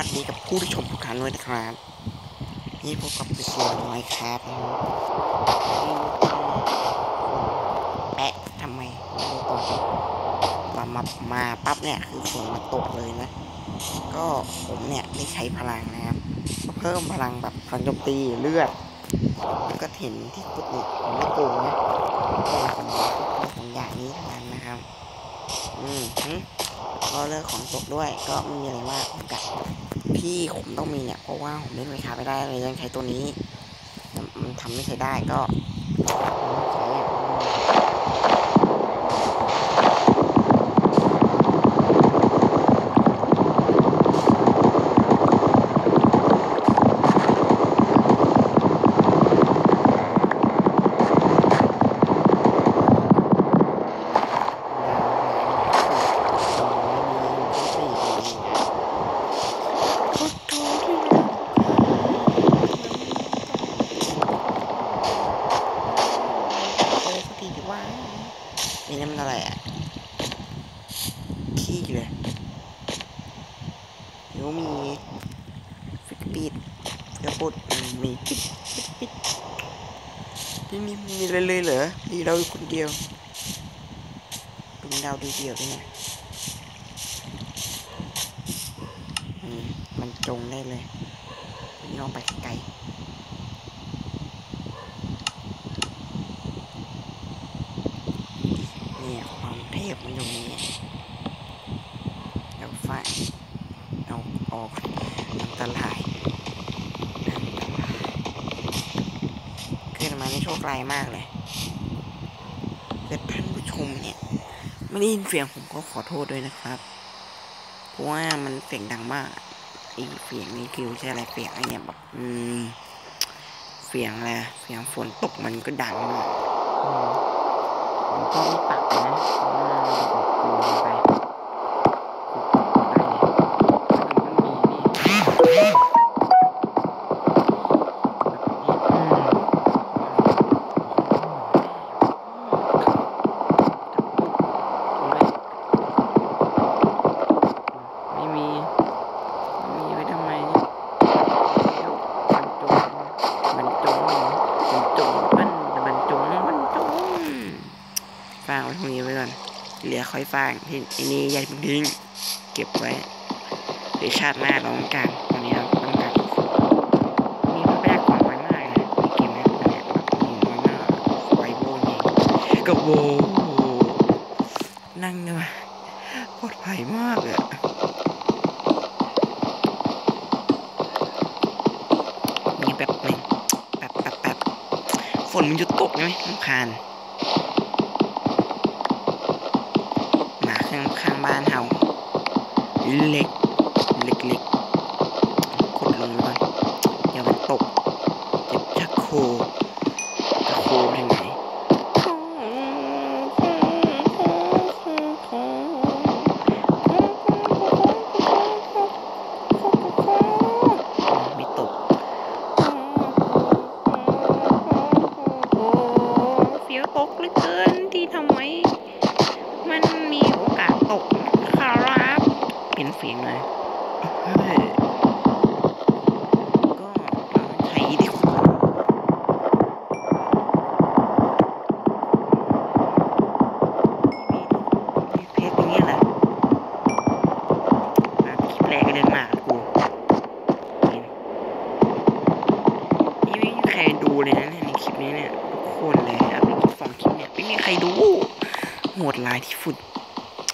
วัสดีกับผู้ที่ชมทุกท่านด้วยนะครับ นี่พบกับเสียงน้อยครับแปะทำไมไม่รู้ตัวมามามาปั๊บเนี่ยคือฝนมาตกเลยนะ ก็ผมเนี่ยได้ใช้พลังนะครับ เพิ่มพลังแบบพลังโจมตีเลือดแล้วก็เห็นที่กุดนี่ผมไม่โกงนะแต่ผมผมอย่างนี้เท่านั้นนะครับ อืมหึ ก็เลิกของตกด้วย ก็ไม่มีอะไรมากกับพี่ผมต้องมีเนี่ยเพราะว่าผมเล่นไมคาไม่ได้เลยยังใช้ตัวนี้มันทำไม่ใช้ได้ก็ใช้อะพุทโธที่โอ้สักทีดีว่านี่นั่นมันอะไรอะ ขี้เลยเดี๋ยวมีฟิกปิดเดี๋ยวปุดอืมมีปิดปิดปิดนี่นี่มีอะไรเลยเหรอมีเราอยู่ คนเดียวเป็นดาวเดียวๆด้วยนี่ยอืมมันจงได้เลยนี่ลองไปไกลเนี่ยความเทพมันอยู่นี่เดี๋ยวไฟเอาออกอันตรายอันตรายขึ้นมาในโชคร้ายมากเลย เกิดท่านผู้ชมเนี่ยไม่ได้ยินเสียงผมก็ขอโทษด้วยนะครับ เพราะว่ามันเสียงดังมากอีเสียงนี่คือใช่อะไรเสียงอะไรเนี่ยแบบอืมเสียงอะไรเสียงฝนตกมันก็ดังมากผมก็ไม่ปรับนะเพราะว่าระบบกูมันไป เหลือค่อยฟางที่อ้นี่ใหญ่าเพิ่งทิ้งเก็บไว้เดี๋ยวชาติหน้าเราต้องการตอนนี้เราต้องการมีพระพยากรณ์ไว้มากเลยเกมเนี้ยเนี่ยแบบมีไว้าไวโบยิงก็โบนั่งเนยปลอดภัยมากเลยอะมีแป๊บหนึ่งแป๊บแป๊บแป๊บฝนมันหยุดตกไหมลำคาญหมาข้างข้างบ้านเฮา เล็ก เล็กเล็กดลงไปอนอย่ามันตก โหดร้ายที่สุด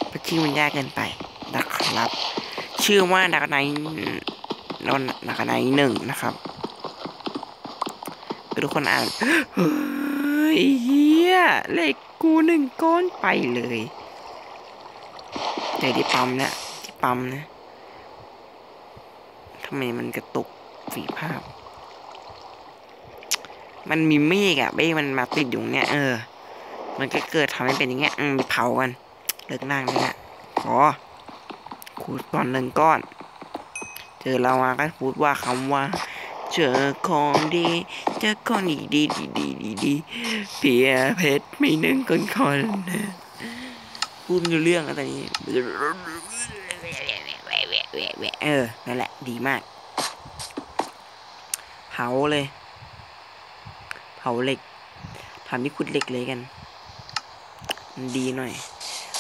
เพราะชื่อมันยากเกินไปนะครับ ชื่อว่าดักไนนนดักไนหนึ่งนะครับทุกคนอ่านเฮ้ยเฮียเลขกูหนึ่งก้อนไปเลยเดี๋ยวที่ปั๊มนี่ยที่ปั๊มนะทำไมมันกระตุกสีภาพ มันมีเมฆอะเมฆมันมาติดอยู่เนี่ยเออ มันก็เกิดทำให้เป็นอย่างเงี้ยอืมเผากันเลิกนั่งเลยนะขอ ขูดก่อนหนึ่งก้อน เจอเรามาก็พูดว่าคำว่า เจอของดี เจอของดีดีดีดีดีดีเปียเพชรไม่นึ่งคนคนพูดไม่รู้เรื่องอะไรนี้แหวะเออ นั่นแหละ ดีมาก เผาเลย เผาเหล็กทำที่ขุดเหล็กเลยกันมันดีหน่อย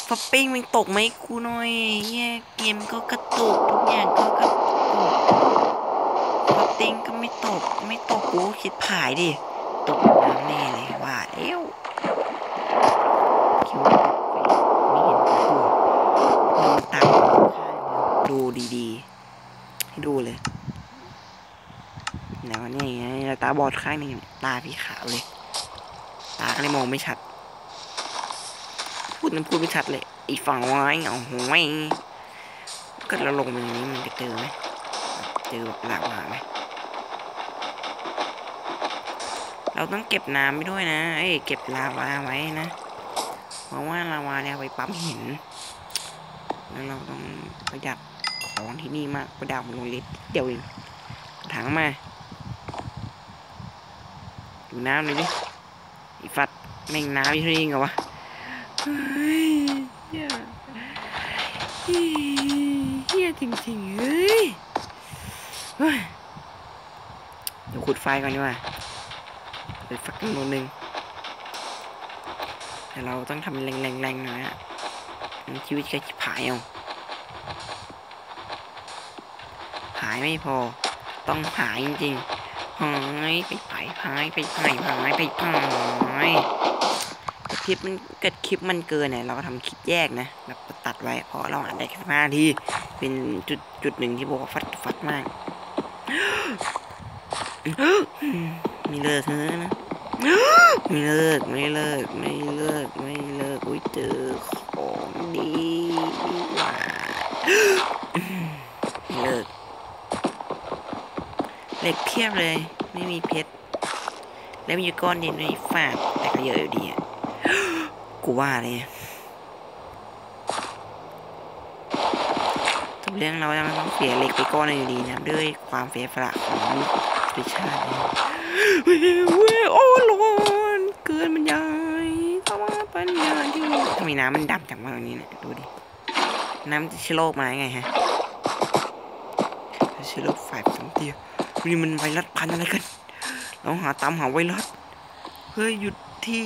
ฟอปปิ้งมันตกไหมกูหน่อยเฮียเกมก็กระตุกทุกอย่างก็กระตุกฟอปปิ้งก็ไม่ตกไม่ตกกูคิดผายดิตกน้ำแน่เลยว่าเอ้วคิวไม่เห็นตัวมันตามดูดีๆให้ดูเลยแล้วนี่ไงตาบอดข้างนึงเนี่ยตาพี่ขาวเลย ตาก็เลยมองไม่ชัด พูดนั้นพูดไม่ชัดเลยอีกฝั่งไว้เอาหวยก็เราลงไปอย่างนี้มันจะเจอไหมเจอแบบหลากหลายไหมเราต้องเก็บน้ำไปด้วยนะ เอ้ยเก็บลาวาไว้นะเพราะว่าลาวาเนี่ยไปปั๊มหินแล้วเราต้องประหยัดของที่นี่มากประดับลงล็ดเดียวเองถังมาดูน้ำเลยดิอีฟัดแม่งน้ำอยู่ที่นี่เหรอวะ เฮียเฮียจริงๆเฮ้ยเดี๋ยวขุดไฟก่อนดีกว่าไปฝักโน่นหนึ่งแต่เราต้องทำแรงๆๆหน่อยอะชีวิตก็จะผายเอาผายไม่พอ ต้องผายจริงๆหายไปผายผายไปผายผายไปผาย คลิปมันเกิดคลิปมันเกินเนี่ยเราก็ทำคลิปแยกนะแบบตัดไว้เพราะเราอ่านได้แค่ห้าทีเป็นจุดจุดหนึ่งที่บอกว่าฟัดฟัดมากไม่เลิกเนะไม่เลิกไม่เลิกไม่เลิกไม่เลิกอุ้ยเจอของดีว่าเลิกเหล็กเพียบเลย ไม่มีเพชรแล้วมีก้อนดียวในฝาดแต่ก็เยอะอยู่ดีอะ กูว่าเลยทุกเรื่องเรายังต้องเสียเหล็กไปก้อนหน่อยู่ดีนะด้วยความเสียสละของมนุษยชาติเนี่ยเว้ยเว้ยโอ้ร้อนเกินบรรยายทำไมปัญญาที่ทำไมน้ำมันดำจังวะตรงนี้เนี่ยดูดิ น้ำจะเชื้อโรคมาไงฮะเชื้อโรคฝ่ายสองเตียนี่มันไวรัสพันอะไรกันเราหาตามหาไวรัสเฮ้ยหยุดที่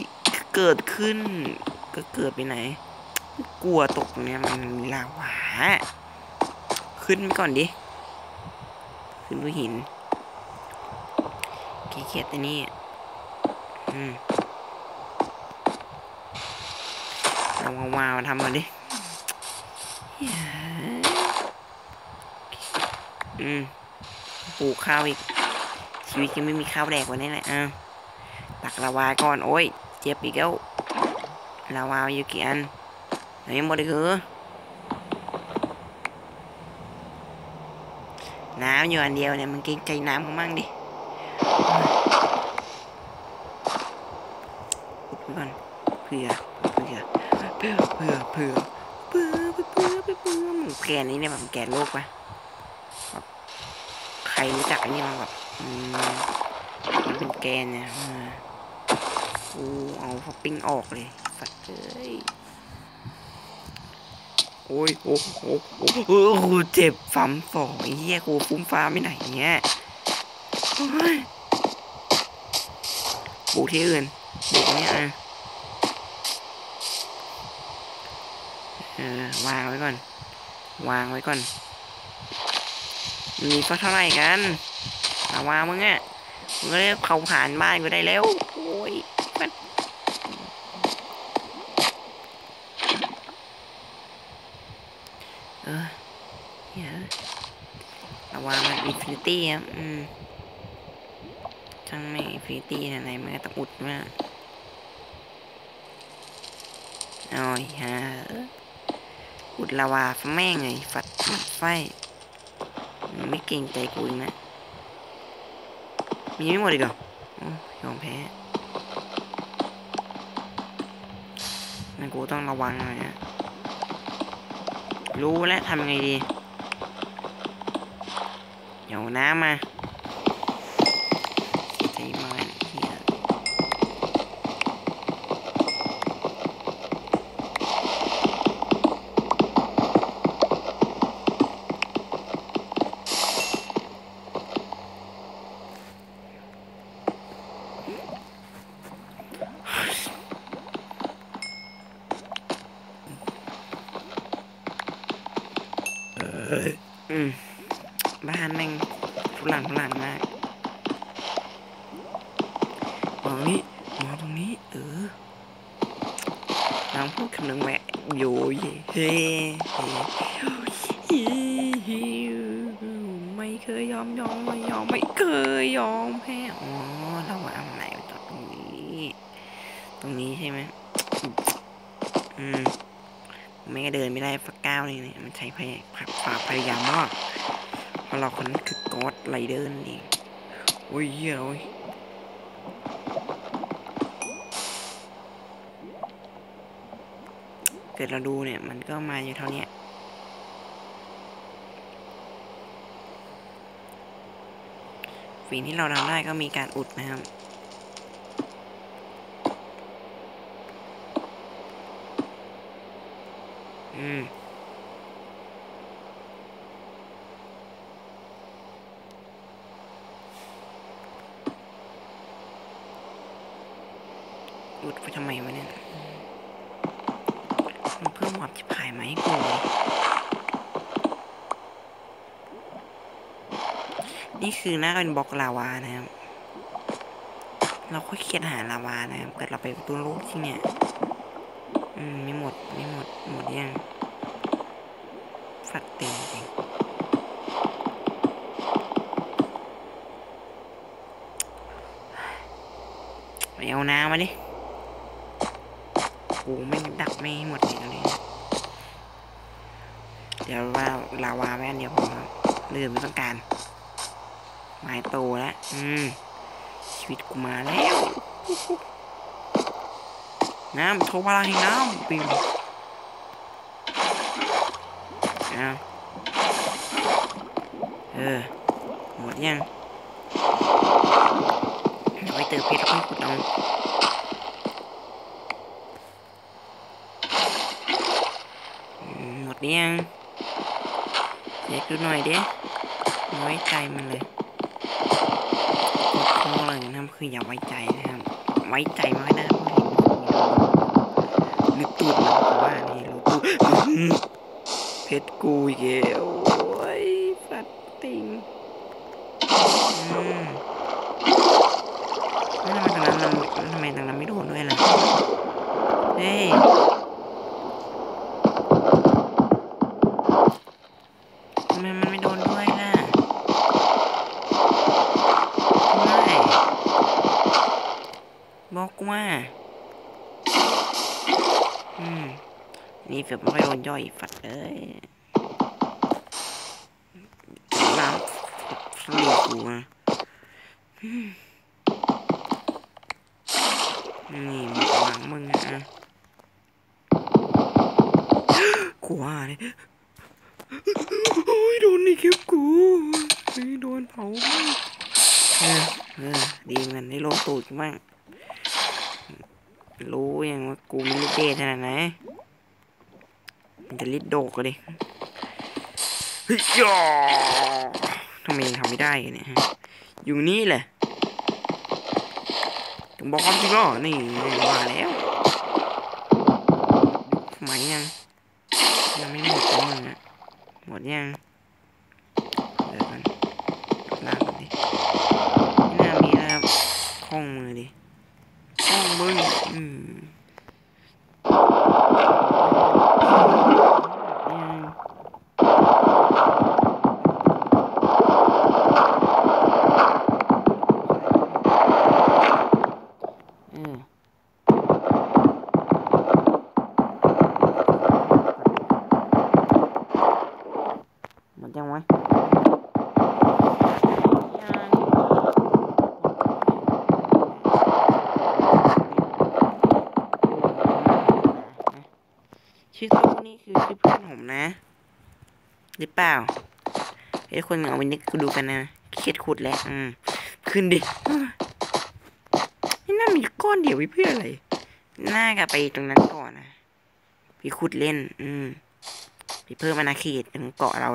เกิดขึ้น ก็เกิดไปไหน กลัวตกเนี้ยมันมีลาวาขึ้นไปก่อนดิ ขึ้นไปหินเขียดตัวนี้อืมเอาวาวมาทำมาดิ อืม ปลูกข้าวอีก ชีวิตยังไม่มีข้าวแดกวันนี้แหละอ้าวตักลาวาก่อน โอ้ย เจ็บอีกแล้ว ลาวาอยู่กี่อันไหนหมดเลยคือน้ำอยู่อันเดียวเนี่ยมันกรงใจน้ำเขามั่งดิอุดไว้ก่อนเผื่อเผื่อเผื่อเผื่อเผื่อเผื่อเผื่อเผื่อเผื่อเผื่อหมูแกนนี้เนี่ยแบบแกนโลกปะใครรู้จักอันนี้มั้งแบบมันเป็นแกนเนี่ยออกูเอาท็อปปิ้งออกเลย สัตว์เอ้ยโอ้ยโอ้โอ้โอ้โอ้กูเจ็บฟัมสองไอ้เหี้ยกูฟุ้มฟ้าไม่ไหนเงี้ยโอ้ยปลูกที่อื่นปลูกเนี้ยอะเออวางไว้ก่อน วางไว้ก่อน มีก็เท่าไหร่กันมาวางมึงอะมึงก็เลยเผาผ่านบ้านกูได้แล้ว โอ้ยมัน เออเหี้ยระวังมันอินฟินิ ตี้ครับอืมช่างไม่ฟิตี้ไหนมันก็ต้องอุดมาโอ้ยฮะอุดลาวาแม่งไงฝัดมันไฟ ไม่เก่งใจกูอีกนะ มีไม่หมดอีกเหรอโอ้ยอมแพ้นั่นกูต้องระวังหน่อยนะรู้แล้วทำไงดี 有那吗？ ไม่เคยยอมยอมไม่ยอมไม่เคยยอมแพ้อ๋อเราว่าเอาไหนไปต่อตรงนี้ ตรงนี้ใช่ไหมอืมไม่ก็เดินไม่ได้ฝักก้าวเลยเนี่ยมันใช้พยความพยายามมากเพราะเราคนนั้นคือกอดไรเดอร์นั่นเองโอ้ยเหี้ยโอ้ย เกิดเราดูเนี่ย มันก็มาอยู่เท่าเนี้ยสิ่งที่เราทำได้ก็มีการอุดนะครับ อืมอุดไปทำไมวะเนี่ย มันเพิ่มความชิบหายไหมกูนี่คือหน้าเป็นบล็อกลาวานะครับ เราค่อยเครียดหาลาวานะครับ เกิดเราไปประตูโลกที่เนี่ย อืมไม่หมดไม่หมดหมดยังฟัดเต็มจริงไปเอาน้ำมาดิโอ้ไม่ดักไม่หมดเลยตรงนี้ เดี๋ยวว่าลาวาแว่นเดียวผมลืมไม่ต้องการไม้โตแล้วอืมชีวิตกูมาแล้ว น้ำโทรพลังแห่งน้ำปิวเอาเออ หมดยังเดี๋ยวไปเติมเพชรค่อยขุดเอาหมดยัง ดูหน่อยเด้น้อยใจมันเลยกดคอเลยนะครับ คืออย่าไว้ใจนะครับ ไว้ใจไม่ได้เพราะเห็นนึกตูดมันก็ว่านี่เราตูดเพชรกูอีกแล้วโอ้ยฟัดติงอืมทำไมตรงนั้นเราทำไมตรงนั้นไม่โดนด้วยล่ะ เฮ้ ว่า อืม นี่เสือกไม่ค่อยโดนย่อยฝัดเลยน้ำสลีกูนะอืมนี่หมดหวังมึงอะกูว่าเลยโอ้ยโดนนี่เก็บกูเฮ้โดนเผาเออเออดีเหมือนกันได้โลตูดบ้าง รู้ยังว่ากูมันลิเดขนาดไหนมันจะลิดโดกเลยเฮ้ยทำไมยังทำไม่ได้เนี่ยฮะอยู่นี่แหละถึงบอกความจริงอะนี่ว่าแล้วทำไมยังยังไม่หมดเลยมึงอะหมดยังเดี๋ยวกันลากกันดิไม่น่ามีแล้วครับคล้องมือดิคล้องมืออืมยังเออหมดยังวะยังชื่อตู้นี่ คือชื่อเพื่อนผมนะ หรือเปล่าเฮ้ยคนเอาไปนึกดูกันนะเครียดขุดแล้วอืมขึ้นดินี่น่ามีก้อนเดียวไว้เพื่ออะไรน่ากลับไปตรงนั้นก่อนนะไปขุดเล่น อืมไปเพิ่มอนาเขตตรงเกาะเรา